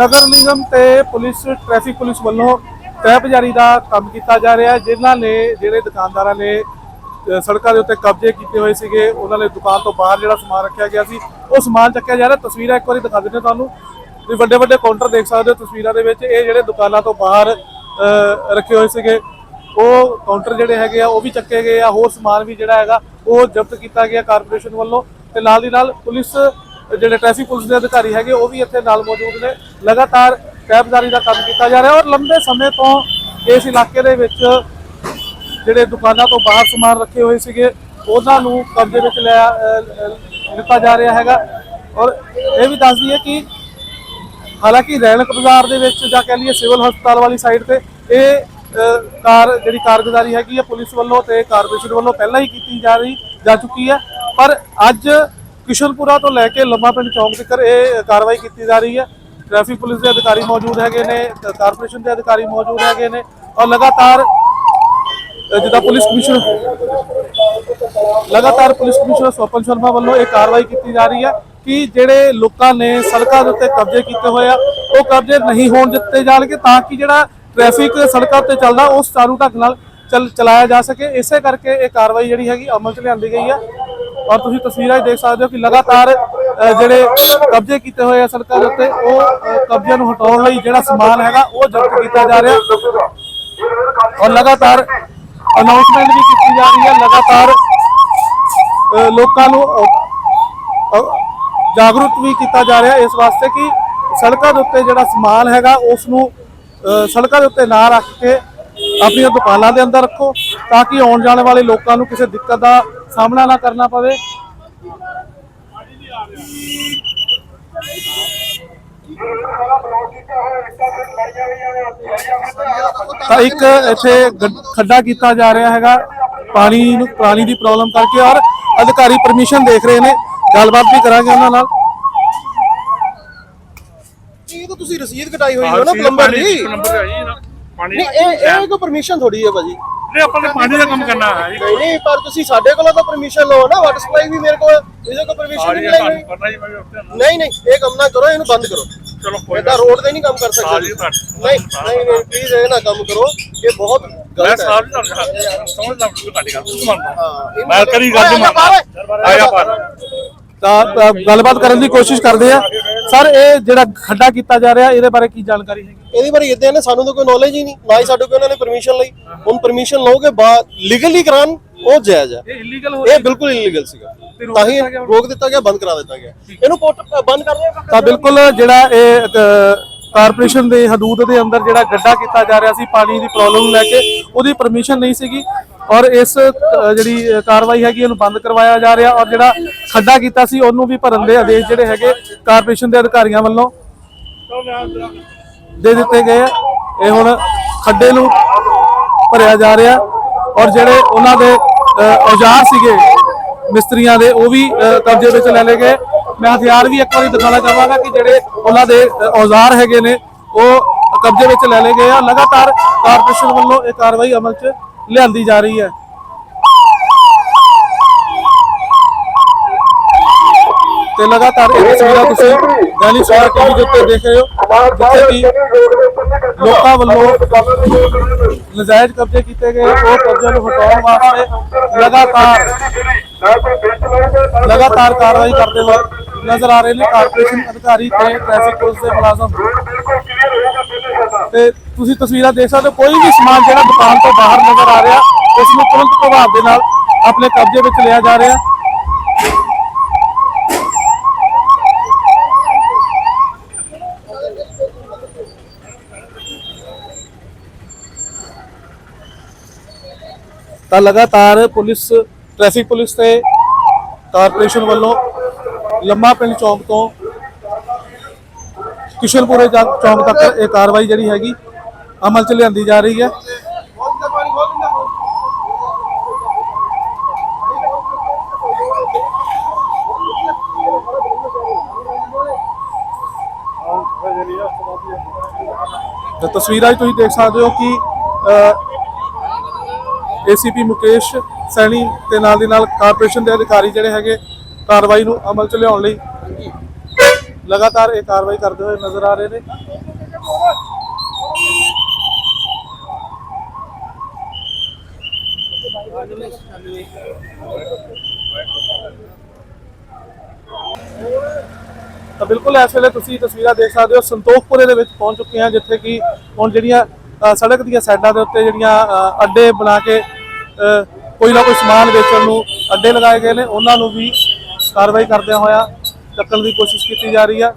ਨਗਰ ਨਿਗਮ ਤੇ police, traffic police ਵੱਲੋਂ ਤਹਿਬਜ਼ਾਰੀ ਦਾ ਕੰਮ ਕੀਤਾ ਜਾ ਰਿਹਾ ਹੈ, ਜਿਨ੍ਹਾਂ ਨੇ ਜਿਹੜੇ ਦੁਕਾਨਦਾਰਾਂ ਨੇ ਸੜਕਾਂ ਦੇ ਉੱਤੇ ਕਬਜ਼ੇ ਕੀਤੇ ਹੋਏ ਸੀਗੇ, ਉਹਨਾਂ ਨੇ ਦੁਕਾਨ ਤੋਂ ਬਾਹਰ ਜਿਹੜਾ ਸਮਾਨ ਰੱਖਿਆ ਗਿਆ ਸੀ, ਉਹ ਸਮਾਨ ਚੱਕਿਆ ਜਾ ਰਿਹਾ। ਤਸਵੀਰਾਂ ਇੱਕ ਵਾਰੀ ਦਿਖਾ ਦਿੰਦੇ ਤੁਹਾਨੂੰ। ਵੀ ਵੱਡੇ ਵੱਡੇ ਕਾਊਂਟਰ ਦੇਖ ਸਕਦੇ ਹੋ ਤਸਵੀਰਾਂ ਦੇ ਵਿੱਚ। ਇਹ ਜਿਹੜੇ ਦੁਕਾਨਾਂ ਤੋਂ ਬਾਹਰ ਰੱਖੇ ਹੋਏ ਸੀਗੇ, ਉਹ ਕਾਊਂਟਰ ਜਿਹੜੇ ਹੈਗੇ ਆ, ਉਹ ਵੀ ਚੱਕੇ ਗਏ ਆ। ਹੋਰ ਸਮਾਨ ਵੀ ਜਿਹੜਾ ਹੈਗਾ, ਉਹ ਜ਼ਬਤ ਕੀਤਾ ਗਿਆ ਕਾਰਪੋਰੇਸ਼ਨ ਵੱਲੋਂ ਤੇ ਨਾਲ ਦੀ ਨਾਲ ਪੁਲਿਸ ਜਿਹੜੇ ਟ੍ਰੈਫਿਕ ਪੁਲਿਸ ਦੇ ਅਧਿਕਾਰੀ ਹੈਗੇ ਉਹ ਵੀ ਇੱਥੇ ਨਾਲ ਮੌਜੂਦ ਨੇ। ਲਗਾਤਾਰ ਕੈਬਜ਼ਾਰੀ ਦਾ ਕੰਮ ਕੀਤਾ ਜਾ ਰਿਹਾ ਔਰ ਲੰਬੇ ਸਮੇਂ ਤੋਂ ਇਸ ਇਲਾਕੇ ਦੇ ਵਿੱਚ ਜਿਹੜੇ ਦੁਕਾਨਾਂ ਤੋਂ ਬਾਹਰ ਸਮਾਨ ਰੱਖੇ ਹੋਏ ਸੀਗੇ ਉਹਨਾਂ ਨੂੰ ਕਬਜ਼ੇ ਵਿੱਚ ਲਿਆ ਅ, ਲਿੱਤਾ ਜਾ ਰਿਹਾ ਹੈਗਾ। ਔਰ ਇਹ ਵੀ ਦੱਸ ਦਈਏ ਕਿ ਹਾਲਾਂਕਿ ਰੈਣਕ ਬਾਜ਼ਾਰ ਦੇ ਵਿੱਚ ਜਾਂ ਕਹਿ ਲਈਏ ਸਿਵਲ ਹਸਪਤਾਲ ਵਾਲੀ ਸਾਈਡ ਤੇ ਇਹ ਕਾਰ ਜਿਹੜੀ ਕਾਰਗੁਜ਼ਾਰੀ ਹੈਗੀ ਹੈ ਪੁਲਿਸ ਵੱਲੋਂ ਤੇ ਕਾਰਪੋਰੇਸ਼ਨ ਵੱਲੋਂ ਪਹਿਲਾਂ ਹੀ ਕੀਤੀ ਜਾ ਰਹੀ ਜਾ ਚੁੱਕੀ ਹੈ। ਪਰ ਅੱਜ ਕਿਸ਼ਨਪੁਰਾ ਤੋਂ ਲੈ ਕੇ ਲੰਮਾ ਪਿੰਡ ਚੌਂਕ ਤੱਕ ਇਹ ਕਾਰਵਾਈ ਕੀਤੀ ਜਾ ਰਹੀ ਹੈ। ਟ੍ਰੈਫਿਕ ਪੁਲਿਸ ਦੇ ਅਧਿਕਾਰੀ ਮੌਜੂਦ ਹੈਗੇ ਨੇ, ਕਾਰਪੋਰੇਸ਼ਨ ਦੇ ਅਧਿਕਾਰੀ ਮੌਜੂਦ ਹੈਗੇ ਨੇ ਔਰ ਲਗਾਤਾਰ ਜਿੱਦਾਂ ਪੁਲਿਸ ਕਮਿਸ਼ਨਰ, ਲਗਾਤਾਰ ਪੁਲਿਸ ਕਮਿਸ਼ਨਰ ਸਵਪਨ ਸ਼ਰਮਾ ਵੱਲੋਂ ਇਹ ਕਾਰਵਾਈ ਕੀਤੀ ਜਾ ਰਹੀ ਹੈ ਕਿ ਜਿਹੜੇ ਲੋਕਾਂ ਨੇ ਸੜਕਾਂ ਦੇ ਉੱਤੇ ਕਬਜ਼ੇ ਕੀਤੇ ਹੋਏ ਆ, ਉਹ ਕਬਜ਼ੇ ਨਹੀਂ ਹੋਣ ਦਿੱਤੇ ਜਾਣਗੇ ਤਾਂ ਕਿ ਜਿਹੜਾ ਟ੍ਰੈਫਿਕ ਸੜਕਾਂ ਉੱਤੇ ਚੱਲਦਾ, ਉਹ ਚਾਰੂ ਢੰਗ ਨਾਲ ਚੱਲ, ਚਲਾਇਆ ਜਾ ਸਕੇ। ਇਸੇ ਕਰਕੇ ਇਹ ਕਾਰਵਾਈ ਜਿਹੜੀ ਹੈਗੀ ਅਮਲ 'ਚ ਲਿਆਂਦੀ ਗਈ ਹੈ। ਔਰ ਤੁਸੀਂ ਤਸਵੀਰਾਂ 'ਚ ਦੇਖ ਸਕਦੇ ਹੋ ਕਿ ਲਗਾਤਾਰ ਜਿਹੜੇ ਕਬਜ਼ੇ ਕੀਤੇ ਹੋਏ ਆ ਸੜਕਾਂ ਦੇ ਉੱਤੇ, ਉਹ ਕਬਜ਼ਿਆਂ ਨੂੰ ਹਟਾਉਣ ਲਈ ਜਿਹੜਾ ਸਮਾਨ ਹੈਗਾ, ਉਹ ਜ਼ਬਤ ਕੀਤਾ ਜਾ ਰਿਹਾ। ਔਰ ਲਗਾਤਾਰ ਅਨਾਉਂਸਮੈਂਟ ਵੀ ਕੀਤੀ ਜਾ ਰਹੀ ਹੈ, ਲਗਾਤਾਰ ਲੋਕਾਂ ਨੂੰ ਜਾਗਰੂਕ ਵੀ ਕੀਤਾ ਜਾ ਰਿਹਾ ਇਸ ਵਾਸਤੇ ਕਿ ਸੜਕਾਂ ਦੇ ਉੱਤੇ ਜਿਹੜਾ ਸਮਾਨ ਹੈਗਾ, ਉਸ ਨੂੰ ਸੜਕਾਂ ਦੇ ਉੱਤੇ ਨਾ ਰੱਖ ਕੇ ਆਪਣੀਆਂ ਦੁਕਾਨਾਂ ਦੇ ਅੰਦਰ ਰੱਖੋ, ਤਾਂ ਕਿ ਆਉਣ ਜਾਣ ਵਾਲੇ ਲੋਕਾਂ ਨੂੰ ਕਿਸੇ ਦਿੱਕਤ ਦਾ ਸਾਹਮਣਾ ਨਾ ਕਰਨਾ ਪਵੇ। ਤਾਂ ਇੱਕ ਇੱਥੇ ਖੱਡਾ ਕੀਤਾ ਜਾ ਰਿਹਾ ਹੈਗਾ। ਪਾਣੀ ਨੂੰ ਪਾਣੀ ਦੀ ਪ੍ਰੋਬਲਮ ਕਰਕੇ ਔਰ ਅਧਿਕਾਰੀ ਪਰਮਿਸ਼ਨ ਦੇਖ ਰਹੇ ਨੇ। ਗੱਲਬਾਤ ਵੀ ਕਰਾਂਗੇ ਉਹਨਾਂ ਨਾਲ। ਇਹ ਤਾਂ ਤੁਸੀਂ ਰਸੀਦ ਕਟਾਈ ਹੋਈ ਹੋ ਨਾ ਪਲੰਬਰ ਦੀ? ਨੰਬਰ ਹੈ ਜੀ ਨਾ। ਪਾਣੀ ਨਹੀਂ ਇਹ ਇਹ ਕੋਈ ਪਰਮਿਸ਼ਨ ਥੋੜੀ ਹੈ ਭਾਜੀ। ਨਹੀਂ ਆਪਾਂ ਨੇ ਪਾਣੀ ਦਾ ਕੰਮ ਕਰਨਾ ਹੈ। ਜੀ ਨਹੀਂ ਨਹੀਂ ਪਰ ਤੁਸੀਂ ਸਾਡੇ ਕੋਲੋਂ ਤਾਂ ਪਰਮਿਸ਼ਨ ਲਓ ਨਾ ਵਾਟਰ ਸਪਲਾਈ ਵੀ ਮੇਰੇ ਕੋਲ ਇਹਦੇ ਕੋਲ ਪਰਮਿਸ਼ਨ ਸਾਰੀ ਨਹੀਂ। ਲਈ ਹੋਈ ਕਰਨਾ ਜੀ ਮੈਂ ਉੱਤੇ ਨਾ। ਨਹੀਂ ਨਹੀਂ ਇਹ ਕੰਮ ਨਾ ਕਰੋ ਇਹਨੂੰ ਬੰਦ ਕਰੋ। ਚਲੋ ਕੋਈ ਇਹਦਾ ਰੋਡ ਤੇ ਨਹੀਂ। ਕੰਮ ਕਰ ਸਾਰੀ ਸਕਦੇ ਤੁਹਾਡੀ ਨਹੀਂ ਨਹੀਂ ਨਹੀਂ ਪਲੀਜ਼ ਇਹ ਨਾ ਕੰਮ ਕਰੋ ਇਹ ਬਹੁਤ ਮੈਂ ਗਲਤ ਹੈ। ਸਾਰੀ ਤੁਹਾਡੀ ਸਮਝਦਾ ਮੈਂ ਤੁਹਾਡੀ ਗੱਲ ਤੂੰ ਮੰਨਦਾ ਇਹਨੂੰ ਮੈਂ ਕਰੀ ਗੱਲ ਨਹੀਂ ਮੰਨਦਾ। ਆਇਆ ਪਰ। ਤਾਂ ਤਾਂ ਗੱਲਬਾਤ ਕਰਨ ਦੀ ਕੋਸ਼ਿਸ਼ ਕਰਦੇ ਆ। ਸਰ ਇਹ ਜਿਹੜਾ ਖੱਡਾ ਕੀਤਾ ਜਾ ਰਿਹਾ ਇਹਦੇ ਬਾਰੇ ਕੀ ਜਾਣਕਾਰੀ ਹੈਗੀ? ਇਹਦੇ ਬਾਰੇ ਇਦਾਂ ਨੇ ਸਾਨੂੰ ਤਾਂ ਕੋਈ ਨੌਲੇਜ ਹੀ ਨਹੀਂ ਨਾ ਹੀ ਸਾਡੇ ਕੋਲ ਉਹਨਾਂ ਨੇ ਪਰਮਿਸ਼ਨ ਲਈ। ਹੁਣ ਪਰਮਿਸ਼ਨ ਲਓਗੇ ਬਾਅਦ ਲੀਗਲੀ ਕਰਾਨ ਉਹ ਜਾਇਜ਼ ਹੈ। ਇਹ ਇਲੀਗਲ ਹੋ ਇਹ ਬਿਲਕੁਲ ਇਲੀਗਲ ਸੀਗਾ। ਤਾਂ ਹੀ ਰੋਕ ਦਿੱਤਾ ਗਿਆ ਬੰਦ ਕਰਾ ਦਿੱਤਾ ਗਿਆ। ਇਹਨੂੰ ਪੋਰਟ ਬੰਦ ਕਰ ਦਿਓ ਤਾਂ ਬਿਲਕੁਲ ਜਿਹੜਾ ਇਹ ਕਾਰਪੋਰੇਸ਼ਨ ਦੇ ਹਦੂਦ ਦੇ ਅੰਦਰ ਜਿਹੜਾ ਗੱਡਾ ਕੀਤਾ ਜਾ ਰਿਹਾ ਸੀ ਪਾਣੀ ਦੀ ਪ੍ਰੋਬਲਮ ਲੈ ਕੇ ਉਹਦੀ ਪਰਮਿਸ਼ਨ ਨਹੀਂ ਸੀਗੀ। ਔਰ ਇਸ ਜਿਹੜੀ ਕਾਰਵਾਈ ਹੈਗੀ, ਉਹਨੂੰ ਬੰਦ ਕਰਵਾਇਆ ਜਾ ਰਿਹਾ ਔਰ ਜਿਹੜਾ ਖੱਡਾ ਕੀਤਾ ਸੀ, ਉਹਨੂੰ ਵੀ ਭਰਨ ਦੇ ਆਦੇਸ਼ ਜਿਹੜੇ ਹੈਗੇ ਕਾਰਪੋਰੇਸ਼ਨ ਦੇ ਅਧਿਕਾਰੀਆਂ ਵੱਲੋਂ ਦੇ ਦਿੱਤੇ ਗਏ ਆ। ਇਹ ਹੁਣ ਖੱਡੇ ਨੂੰ ਭਰਿਆ ਜਾ ਰਿਹਾ ਔਰ ਜਿਹੜੇ ਉਹਨਾਂ ਦੇ ਔਜ਼ਾਰ ਸੀਗੇ, ਮਿਸਤਰੀਆਂ ਦੇ, ਉਹ ਵੀ ਕਬਜ਼ੇ ਵਿੱਚ ਲੈ ਲਏ ਗਏ। ਮੈਂ ਹਥਿਆਰ ਵੀ ਇੱਕ ਵਾਰੀ ਦਿਖਾਉਣਾ ਚਾਹਾਂਗਾ ਕਿ ਜਿਹੜੇ ਉਹਨਾਂ ਦੇ ਔਜ਼ਾਰ ਹੈਗੇ ਨੇ, ਉਹ ਕਬਜ਼ੇ ਵਿੱਚ ਲੈ ਲਏ ਗਏ ਆ। ਲਗਾਤਾਰ ਕਾਰਪੋਰੇਸ਼ਨ ਵੱਲੋਂ ਇਹ ਕਾਰਵਾਈ ਅਮਲ 'ਚ ਲਿਆਂਦੀ ਜਾ ਰਹੀ ਹੈ। ਤੇ ਲਗਾਤਾਰ ਇਹ ਤਸਵੀਰਾਂ ਤੁਸੀਂ ਦੈਨਿਕ ਸਵੇਰਾ ਟੀਵੀ ਦੇ ਉੱਤੇ ਦੇਖ ਰਹੇ ਹੋ, ਜਿੱਥੇ ਕਿ ਲੋਕਾਂ ਵੱਲੋਂ ਨਜਾਇਜ਼ ਕਬਜ਼ੇ ਕੀਤੇ ਗਏ, ਉਹ ਕਬਜ਼ੇ ਨੂੰ ਹਟਾਉਣ ਵਾਸਤੇ ਲਗਾਤਾਰ ਲਗਾਤਾਰ ਕਾਰਵਾਈ ਕਰਦੇ ਹੋਏ ਨਜ਼ਰ ਆ ਰਹੇ ਨੇ, ਕਾਰਪੋਰੇਸ਼ਨ ਅਧਿਕਾਰੀ ਤੇ ਟ੍ਰੈਫਿਕ ਪੁਲਿਸ ਦੇ ਮੁਲਾਜ਼ਮ। ਤੇ ਤੁਸੀਂ ਤਸਵੀਰਾਂ ਦੇਖ ਸਕਦੇ ਹੋ, ਕੋਈ ਵੀ ਸਮਾਨ ਜਿਹੜਾ ਦੁਕਾਨ ਤੋਂ ਬਾਹਰ ਨਜ਼ਰ ਆ ਰਿਹਾ ਉਸ ਨੂੰ ਤੁਰੰਤ ਪ੍ਰਭਾਵ ਦੇ ਨਾਲ ਆਪਣੇ ਕਬਜ਼ੇ ਵਿੱਚ ਲਿਆ ਜਾ ਰਿਹਾ। ਤਾਂ ਲਗਾਤਾਰ ਪੁਲਿਸ, ਟ੍ਰੈਫਿਕ ਪੁਲਿਸ ਤੇ ਕਾਰਪੋਰੇਸ਼ਨ ਵੱਲੋਂ ਲੰਮਾ ਪਿੰਡ ਚੌਂਕ ਤੋਂ ਕਿਸ਼ਨਪੁਰੇ ਚੌਂਕ ਤੱਕ ਇਹ ਕਾਰਵਾਈ ਜਿਹੜੀ ਹੈਗੀ ਅਮਲ 'ਚ ਲਿਆਂਦੀ ਜਾ ਰਹੀ ਹੈ। ਤੇ ਤਸਵੀਰਾਂ ਤੁਸੀਂ ਦੇਖ ਸਕਦੇ ਹੋ ਕਿ ਏਸੀਪੀ ਮੁਕੇਸ਼ ਸੈਣੀ ਤੇ ਨਾਲ ਦੀ ਨਾਲ ਕਾਰਪੋਰੇਸ਼ਨ ਦੇ ਅਧਿਕਾਰੀ ਜਿਹੜੇ ਹੈਗੇ ਕਾਰਵਾਈ ਨੂੰ ਅਮਲ 'ਚ ਲਿਆਉਣ ਲਈ ਲਗਾਤਾਰ ਇਹ ਕਾਰਵਾਈ ਕਰਦੇ ਹੋਏ ਨਜ਼ਰ ਆ ਰਹੇ ਨੇ। ਤਾਂ ਬਿਲਕੁਲ ਇਸ ਵੇਲੇ ਤੁਸੀਂ ਤਸਵੀਰਾਂ ਦੇਖ ਸਕਦੇ ਹੋ ਸੰਤੋਖਪੁਰੇ ਦੇ ਵਿੱਚ ਪਹੁੰਚ ਚੁੱਕੇ ਹਾਂ ਜਿੱਥੇ ਕਿ ਹੁਣ ਜਿਹੜੀਆਂ ਸੜਕ ਦੀਆਂ ਸਾਈਡਾਂ ਦੇ ਉੱਤੇ ਜਿਹੜੀਆਂ ਅੱਡੇ ਬਣਾ ਕੇ ਅ, ਕੋਈ ਨਾ ਕੋਈ ਸਮਾਨ ਵੇਚਣ ਨੂੰ ਅੱਡੇ ਲਗਾਏ ਗਏ ਨੇ ਉਹਨਾਂ ਨੂੰ ਵੀ ਕਾਰਵਾਈ ਕਰਦਿਆਂ ਹੋਇਆ ਚੱਕਣ ਦੀ ਕੋਸ਼ਿਸ਼ ਕੀਤੀ ਜਾ ਰਹੀ ਹੈ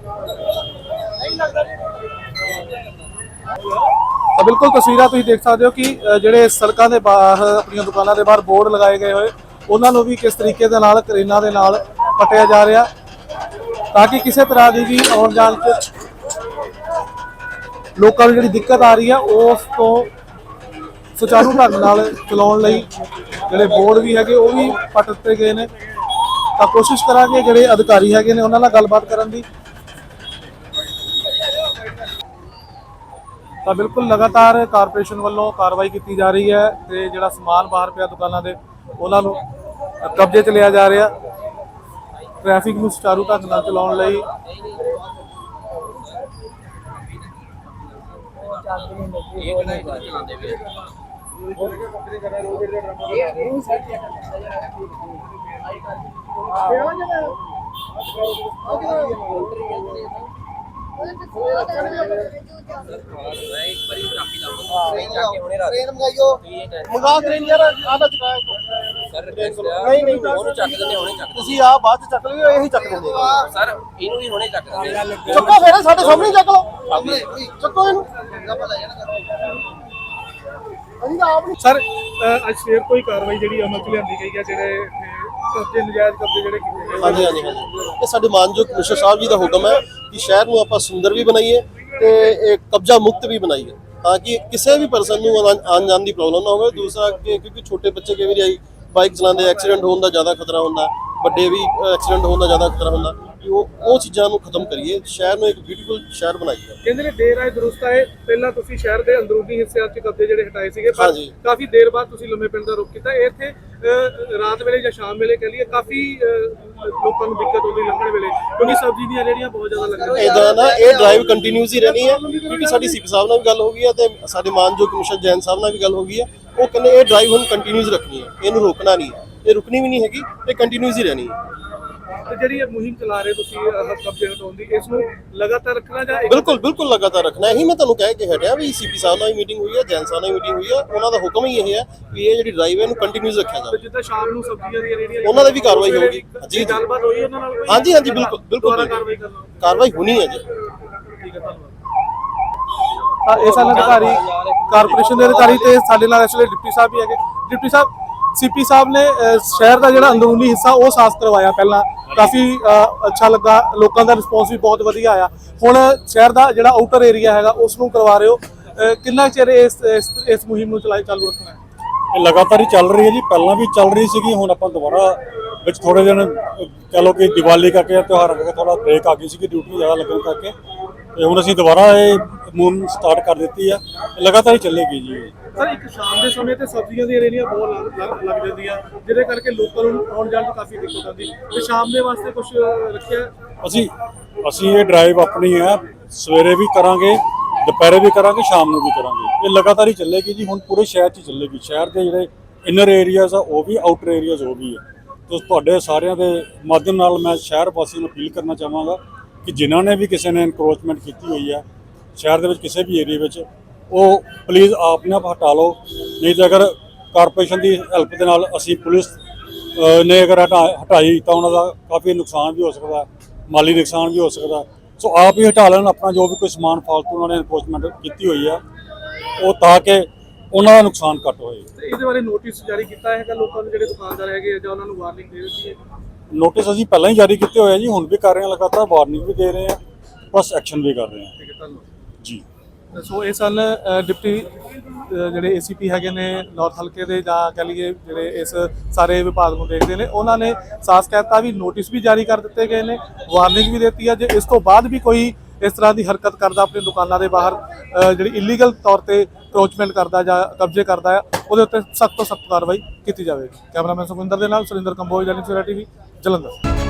ਤਾਂ ਬਿਲਕੁਲ ਤਸਵੀਰਾਂ ਤੁਸੀਂ ਦੇਖ ਸਕਦੇ ਹੋ ਕਿ ਜਿਹੜੇ ਸੜਕਾਂ ਦੇ ਬਾਹਰ, ਆਪਣੀਆਂ ਦੁਕਾਨਾਂ ਦੇ ਬਾਹਰ ਬੋਰਡ ਲਗਾਏ ਗਏ ਹੋਏ, ਉਹਨਾਂ ਨੂੰ ਵੀ ਕਿਸ ਤਰੀਕੇ ਦੇ ਨਾਲ, ਕਰੇਨਾ ਦੇ ਨਾਲ ਪਟਿਆ ਜਾ ਰਿਹਾ। ਤਾਂ ਕਿ ਕਿਸੇ ਤਰ੍ਹਾਂ ਦੀ ਵੀ ਆਉਣ ਜਾਣ 'ਚ ਲੋਕਾਂ ਨੂੰ ਜਿਹੜੀ ਦਿੱਕਤ ਆ ਰਹੀ ਆ, ਉਸ ਤੋਂ ਸੁਚਾਰੂ ਢੰਗ ਨਾਲ ਚਲਾਉਣ ਲਈ ਜਿਹੜੇ ਬੋਰਡ ਵੀ ਹੈਗੇ, ਉਹ ਵੀ ਪੱਟ ਦਿੱਤੇ ਗਏ ਨੇ। ਤਾਂ ਕੋਸ਼ਿਸ਼ ਕਰਾਂਗੇ, ਜਿਹੜੇ ਅਧਿਕਾਰੀ ਹੈਗੇ ਨੇ, ਉਹਨਾਂ ਨਾਲ ਗੱਲਬਾਤ ਕਰਨ ਦੀ। ਤਾਂ ਬਿਲਕੁਲ ਲਗਾਤਾਰ ਕਾਰਪੋਰੇਸ਼ਨ ਵੱਲੋਂ ਕਾਰਵਾਈ ਕੀਤੀ ਜਾ ਰਹੀ ਹੈ ਤੇ ਜਿਹੜਾ ਸਮਾਨ ਬਾਹਰ ਪਿਆ ਦੁਕਾਨਾਂ ਦੇ, ਉਹਨਾਂ ਨੂੰ ਕਬਜ਼ੇ 'ਚ ਲਿਆ ਜਾ ਰਿਹਾ। ਟ੍ਰੈਫਿਕ ਨੂੰ ਸੁਚਾਰੂ ਢੰਗ ਨਾਲ ਚਲਾਉਣ ਲਈ ਟ੍ਰੇਨ ਮੰਗਾਈਓ ਮੰਗਾ ਟ੍ਰੇਨ ਯਾਰ ਆਦਾ ਚੁਕਾਇਆ ਸਰ ਨਹੀਂ ਨਹੀਂ ਉਹਨੂੰ ਚੱਕ ਦਿੰਦੇ ਹੁਣੇ ਚੱਕ ਤੁਸੀਂ ਆ ਬਾਅਦ ਚ ਚੱਕ ਲਿਓ ਇਹੀ ਚੱਕ ਦਿੰਦੇ ਸਰ ਇਹਨੂੰ ਵੀ ਹੁਣੇ ਚੱਕ ਦਿੰਦੇ ਚੱਕੋ ਫਿਰ ਸਾਡੇ ਸਾਹਮਣੇ ਹੀ ਚੱਕ ਲਓ ਚੱਕੋ ਇਹਨੂੰ ਸਰ ਅ, ਅੱਜ ਫੇਰ ਕੋਈ ਕਾਰਵਾਈ ਜਿਹੜੀ ਅਮਲ 'ਚ ਲਿਆਂਦੀ ਗਈ ਹੈ ਜਿਹੜੇ ਇੱਥੇ ਕਬਜ਼ੇ ਨਜਾਇਜ਼ ਕਬਜ਼ੇ ਜਿਹੜੇ ਕੀਤੇ ਗਏ ਹਾਂਜੀ ਹਾਂਜੀ ਹਾਂਜੀ। ਇਹ ਸਾਡੇ ਮਾਨਯੋਗ ਕਮਿਸ਼ਨਰ ਸਾਹਿਬ ਜੀ ਦਾ ਹੁਕਮ ਹੈ ਕਿ ਸ਼ਹਿਰ ਨੂੰ ਆਪਾਂ ਸੁੰਦਰ ਵੀ ਬਣਾਈਏ ਤੇ ਇਹ ਕਬਜ਼ਾ ਮੁਕਤ ਵੀ ਬਣਾਈਏ ਤਾਂ ਕਿ ਕਿਸੇ ਵੀ ਪਰਸਨ ਨੂੰ ਆਉਣ- ਜਾਣ ਦੀ ਪ੍ਰੋਬਲਮ ਨਾ ਹੋਵੇ। ਦੂਸਰਾ ਕਿ ਕਿਉਂਕਿ ਛੋਟੇ ਬੱਚੇ ਕਈ ਵਾਰੀ ਆਈ ਬਾਈਕ ਚਲਾਉਂਦੇ ਐਕਸੀਡੈਂਟ ਹੋਣ ਦਾ ਜ਼ਿਆਦਾ ਖਤਰਾ ਹੁੰਦਾ ਵੱਡੇ ਵੀ ਐਕਸੀਡੈਂਟ ਹੋਣ ਦਾ ਜ਼ਿਆਦਾ ਖਤਰਾ ਹੁੰਦਾ। ਕਿ ਉਹ ਉਹ ਚੀਜ਼ਾਂ ਨੂੰ ਖਤਮ ਕਰੀਏ। ਸ਼ਹਿਰ ਨੂੰ ਇੱਕ ਬਿਊਟੀਫੁਲ ਸ਼ਹਿਰ ਬਣਾਈਏ। ਕਹਿੰਦੇ ਨੇ ਦੇਰ ਆਏ ਦਰੁਸਤ ਆਏ। ਪਹਿਲਾਂ ਤੁਸੀਂ ਸ਼ਹਿਰ ਦੇ ਅੰਦਰੂਨੀ ਹਿੱਸਿਆਂ 'ਚ ਕਬਜ਼ੇ ਜਿਹੜੇ ਹਟਾਏ ਸੀਗੇ ਪਰ ਹਾਂਜੀ। ਕਾਫੀ ਦੇਰ ਬਾਅਦ ਤੁਸੀਂ ਲੰਮੇ ਪਿੰਡ ਦਾ ਰੁਖ ਕੀਤਾ। ਇੱਥੇ ਰਾਤ ਵੇਲੇ ਜਾਂ ਸ਼ਾਮ ਵੇਲੇ ਕਹ ਲਈਏ ਕਾਫੀ ਲੋਕਾਂ ਨੂੰ ਦਿੱਕਤ ਆਉਂਦੀ ਲੰਘਣ ਵੇਲੇ ਕਿਉਂਕਿ ਸਬਜ਼ੀ ਦੀਆਂ ਰੇੜੀਆਂ ਬਹੁਤ ਜ਼ਿਆਦਾ ਲੱਗਦੀਆਂ ਇਦਾਂ ਨਾ ਇਹ ਡਰਾਈਵ ਕੰਟੀਨਿਊਸ ਹੀ ਰਹਿਣੀ ਹੈ ਕਿਉਂਕਿ ਸਾਡੀ ਸੀਪੀ ਸਾਹਿਬ ਨਾਲ ਵੀ ਗੱਲ ਹੋ ਗਈ ਹੈ ਤੇ ਸਾਡੇ ਮਾਨਯੋਗ ਕਮਿਸ਼ਨਰ ਜੈਨ ਸਾਹਿਬ ਨਾਲ ਵੀ ਗੱਲ ਹੋ ਗਈ ਹੈ। ਉਹ ਕਹਿੰਦੇ ਇਹ ਡਰਾਈਵ ਹੁਣ ਕੰਟੀਨਿਊਸ ਰੱਖਣੀ ਹੈ ਇਹਨੂੰ ਰੋਕਣਾ ਨਹੀਂ ਹੈ। ਇਹ ਰੁਕਣੀ ਵੀ ਨਹੀਂ ਹੈਗੀ ਇਹ ਕੰਟੀਨਿਊਸ ਹੀ ਰਹਿਣੀ ਹੈ। ਤੇ ਜਿਹੜੀ ਇਹ ਮੁਹਿੰਮ ਚਲਾ ਰਹੇ ਤੁਸੀਂ ਅ, ਕਬਜ਼ੇ ਹਟਾਉਣ ਦੀ ਇਸ ਨੂੰ ਲਗਾਤਾਰ ਰੱਖਣਾ ਜਾਂ ਬਿਲਕੁਲ ਬਿਲਕੁਲ ਲਗਾਤਾਰ ਰੱਖਣਾ ਇਹੀ ਮੈਂ ਤੁਹਾਨੂੰ ਕਹਿ ਕੇ ਹਟਿਆ ਵੀ ਸੀਪੀ ਸਾਹਿਬ ਨਾਲ ਮੀਟਿੰਗ ਹੋਈ ਹੈ ਜੈਨ ਸਾਹਿਬ ਨਾਲ ਮੀਟਿੰਗ ਹੋਈ ਹੈ ਉਹਨਾਂ ਦਾ ਹੁਕਮ ਹੀ ਇਹ ਹੈ ਵੀ ਇਹ ਜਿਹੜੀ ਡਰਾਈਵ ਹੈ ਇਹਨੂੰ ਕੰਟੀਨਿਊਸ ਰੱਖਿਆ ਜਾਵੇ ਜਿੱਦਾਂ ਸ਼ਾਮ ਨੂੰ ਸਬਜ਼ੀਆਂ ਦੀਆਂ ਰੇੜੀਆਂ ਉਹਨਾਂ ਦੀ ਵੀ ਕਾਰਵਾਈ ਹੋਊਗੀ। ਜੀ ਜੀ। ਗੱਲਬਾਤ ਹੋਈ ਉਹਨਾਂ ਨਾਲ ਕੋਈ? ਹਾਂਜੀ ਹਾਂਜੀ ਬਿਲਕੁਲ ਬਿਲਕੁਲ। ਕਾਰਵਾਈ ਹੋਣੀ ਹੈ ਜੀ ਠੀਕ ਹੈ ਧੰਨਵਾਦ ਇਹ ਸਨ ਅਧਿਕਾਰੀ ਕਾਰਪੋਰੇਸ਼ਨ ਦੇ ਅਧਿਕਾਰੀ ਤੇ ਸਾਡੇ ਨਾਲ ਇਸ ਵੇਲੇ ਡਿਪਟੀ ਸਾਹਿਬ ਵੀ ਹੈਗੇ ਡਿਪਟੀ ਸਾਹਿਬ ਸੀਪੀ ਸਾਹਿਬ ਨੇ ਸ਼ਹਿਰ ਦਾ ਜਿਹੜਾ ਅੰਦਰੂਨੀ ਹਿੱਸਾ ਉਹ ਸਾਫ਼ ਕਰਵਾਇਆ ਪਹਿਲਾਂ। ਕਾਫੀ ਅੱਛਾ ਲੱਗਾ ਲੋਕਾਂ ਦਾ ਰਿਸਪੌਂਸ ਵੀ ਬਹੁਤ ਵਧੀਆ ਆਇਆ। ਹੁਣ ਸ਼ਹਿਰ ਦਾ ਜਿਹੜਾ ਆਊਟਰ ਏਰੀਆ ਹੈਗਾ ਉਸ ਨੂੰ ਕਰਵਾ ਰਹੇ ਹੋ। ਕਿੰਨਾ ਚਿਰ ਇਸ ਇਸ ਮੁਹਿੰਮ ਨੂੰ ਚਲਾਈ ਚਾਲੂ ਰੱਖਣਾ ਹੈ? ਲਗਾਤਾਰ ਹੀ ਚੱਲ ਰਹੀ ਹੈ ਜੀ। ਪਹਿਲਾਂ ਵੀ ਚੱਲ ਰਹੀ ਸੀਗੀ ਹੁਣ ਆਪਾਂ ਦੁਬਾਰਾ ਵਿੱਚ ਥੋੜੇ ਦਿਨ ਅਹ, ਕਹਿ ਕਿ ਦੀਵਾਲੀ ਕਰਕੇ ਤਿਉਹਾਰ ਕਰਕੇ ਥੋੜਾ ਬ੍ਰੇਕ ਆ ਗਈ ਸੀਗੀ ਡਿਊਟੀ ਜ਼ਿਆਦਾ ਲੱਗਣ ਕਰਕੇ। ਤੇ ਹੁਣ ਅਸੀਂ ਦੁਬਾਰਾ ਇਹ ਮੁਹਿੰਮ ਸਟਾਰਟ ਕਰ ਦਿੱਤੀ ਆ। ਲਗਾਤਾਰ ਹੀ ਚੱਲੇਗੀ ਜੀ ਸਰ ਇੱਕ ਸ਼ਾਮ ਦੇ ਸਮੇਂ ਤੇ ਸਬਜ਼ੀਆਂ ਦੀਆਂ ਰੇੜੀਆਂ ਬਹੁਤ ਲੱਗ- ਜਾਂਦੀਆਂ ਜਿਹਦੇ ਕਰਕੇ ਲੋਕਾਂ ਨੂੰ ਆਉਣ ਜਾਣ 'ਚ ਕਾਫੀ ਦਿੱਕਤ ਆਉਂਦੀ। ਤੇ ਸ਼ਾਮ ਦੇ ਵਾਸਤੇ ਕੁਝ ਰੱਖਿਆ? ਅਸੀਂ ਅਸੀਂ ਇਹ ਡਰਾਈਵ ਆਪਣੀ ਹੈ ਸਵੇਰੇ ਵੀ ਕਰਾਂਗੇ ਦੁਪਹਿਰੇ ਵੀ ਕਰਾਂਗੇ ਸ਼ਾਮ ਨੂੰ ਵੀ ਕਰਾਂਗੇ। ਇਹ ਲਗਾਤਾਰ ਹੀ ਚੱਲੇਗੀ ਜੀ ਹੁਣ ਪੂਰੇ ਸ਼ਹਿਰ 'ਚ ਚੱਲੇਗੀ। ਸ਼ਹਿਰ ਦੇ ਜਿਹੜੇ ਇਨਰ ਏਰੀਆਜ਼ ਆ ਉਹ ਵੀ ਆਊਟਰ ਏਰੀਆਜ਼ ਉਹ ਵੀ ਹੈ ਤੇ ਤੁਹਾਡੇ ਸਾਰਿਆਂ ਦੇ ਮਾਧਿਅਮ ਨਾਲ ਮੈਂ ਸ਼ਹਿਰ ਵਾਸੀਆਂ ਨੂੰ ਅਪੀਲ ਕਰਨਾ ਚਾਹਾਂਗਾ ਕਿ ਜਿਨ੍ਹਾਂ ਨੇ ਵੀ ਕਿਸੇ ਨੇ ਇਨਕਰੋਚਮੈਂਟ ਕੀਤੀ ਹੋਈ ਹੈ ਸ਼ਹਿਰ ਦੇ ਵਿੱਚ ਕਿਸੇ ਵੀ ਏਰੀਆ ਵਿੱਚ, ਉਹ ਪਲੀਜ਼ ਆਪਣੇ ਆਪ ਹਟਾ ਲਓ, ਨਹੀਂ ਤਾਂ ਅਗਰ ਕਾਰਪੋਰੇਸ਼ਨ ਦੀ ਹੈਲਪ ਦੇ ਨਾਲ ਅਸੀਂ ਪੁਲਿਸ ਨੇ ਅਗਰ ਹਟਾ- ਹਟਾਈ ਤਾਂ ਉਹਨਾਂ ਦਾ ਕਾਫੀ ਨੁਕਸਾਨ ਵੀ ਹੋ ਸਕਦਾ, ਮਾਲੀ ਨੁਕਸਾਨ ਵੀ ਹੋ ਸਕਦਾ। ਸੋ ਆਪ ਹੀ ਹਟਾ ਲੈਣ ਆਪਣਾ ਜੋ ਵੀ ਕੋਈ ਸਮਾਨ ਫਾਲਤੂ ਉਹਨਾਂ ਨੇ ਇਨਫੋਰਸਮੈਂਟ ਕੀਤੀ ਹੋਈ ਆ, ਉਹ ਤਾਂ ਕਿ ਉਹਨਾਂ ਦਾ ਨੁਕਸਾਨ ਘੱਟ ਹੋਏ। ਤੇ ਇਹਦੇ ਬਾਰੇ ਨੋਟਿਸ ਜਾਰੀ ਕੀਤਾ ਹੈਗਾ ਲੋਕਾਂ ਨੂੰ ਜਿਹੜੇ ਦੁਕਾਨਦਾਰ ਹੈਗੇ ਆ ਜਾਂ ਉਹਨਾਂ ਨੂੰ ਵਾਰਨਿੰਗ ਦੇ ਦਿੱਤੀ ਹੈ? ਨੋਟਿਸ ਅਸੀਂ ਪਹਿਲਾਂ ਹੀ ਜਾਰੀ ਕੀਤੇ ਹੋਏ ਆ ਜੀ ਹੁਣ ਵੀ ਕਰ ਰਹੇ ਹਾਂ ਲਗਾਤਾਰ ਵਾਰਨਿੰਗ ਵੀ ਦੇ ਰਹੇ ਹਾਂ ਪਲੱਸ ਐਕਸ਼ਨ ਵੀ ਕਰ ਰਹੇ ਹਾਂ। ਠੀਕ ਹੈ ਧੰਨਵਾਦ। ਜੀ। ਸੋ ਇਹ ਸਨ ਅ, ਡਿਪਟੀ ਜਿਹੜੇ ਏਸੀਪੀ ਹੈਗੇ ਨੇ ਨਾਰਥ ਹਲਕੇ ਦੇ ਜਾਂ ਕਹ ਲਈਏ ਜਿਹੜੇ ਇਸ ਸਾਰੇ ਵਿਭਾਗ ਨੂੰ ਦੇਖਦੇ ਨੇ ਉਹਨਾਂ ਨੇ ਸਾਫ਼ ਕਹਿਤਾ ਵੀ ਨੋਟਿਸ ਵੀ ਜਾਰੀ ਕਰ ਦਿੱਤੇ ਗਏ ਨੇ ਵਾਰਨਿੰਗ ਵੀ ਦਿੱਤੀ ਹੈ ਜੇ ਇਸ ਤੋਂ ਬਾਅਦ ਵੀ ਕੋਈ ਇਸ ਤਰ੍ਹਾਂ ਦੀ ਹਰਕਤ ਕਰਦਾ ਆਪਣੀ ਦੁਕਾਨਾਂ ਦੇ ਬਾਹਰ ਜਿਹੜੀ ਇਲੀਗਲ ਤੌਰ ਤੇ ਕਰੋਚਮੈਂਟ ਕਰਦਾ ਜਾਂ ਕਬਜ਼ੇ ਕਰਦਾ ਆ, ਉਹਦੇ ਉੱਤੇ ਸਖਤ ਤੋਂ ਸਖਤ ਕਾਰਵਾਈ ਕੀਤੀ ਜਾਵੇਗੀ। ਕੈਮਰਾਮੈਨ ਸੁਖਿੰਦਰ ਦੇ ਨਾਲ ਸੁਰਿੰਦਰ ਕੰਬੋਜ ਜਨਿਕ ਸਵੇਰਾ ਟੀਵੀ, ਜਲੰਧਰ।